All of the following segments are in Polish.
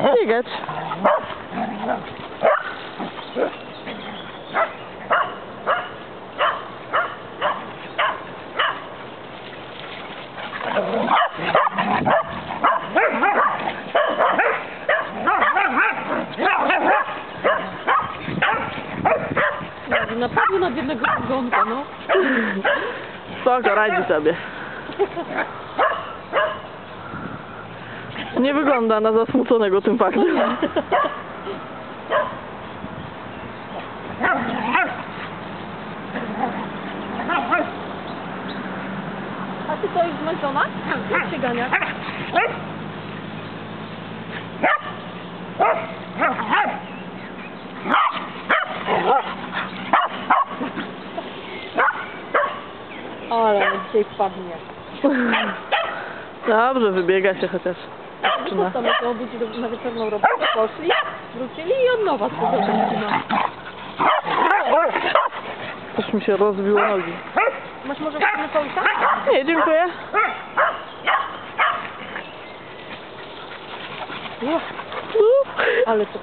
Pretty good. Na biednego ogonka, no. Spoko, radzi sobie. Nie wygląda na zasmuconego tym faktem. A ty to jest zmęczona? Jak się gania? Ale dzisiaj wpadnie. Dobrze, wybiega się chociaż. No Dziewczyna. to to obudzi do- na wieczorną robotę, poszli, wrócili i od nowa zaczyna. Coś mi się rozbiło nogi. Masz może wspólny kołysa? Nie, dziękuję. Ale to...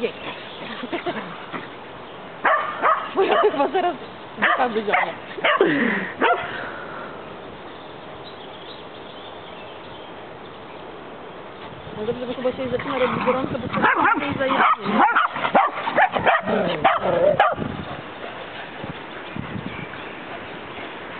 Jej. Bo ja chyba zaraz tak by No dobrze, bo chyba się zaczyna robić gorąco, bo to jest zajazdnie.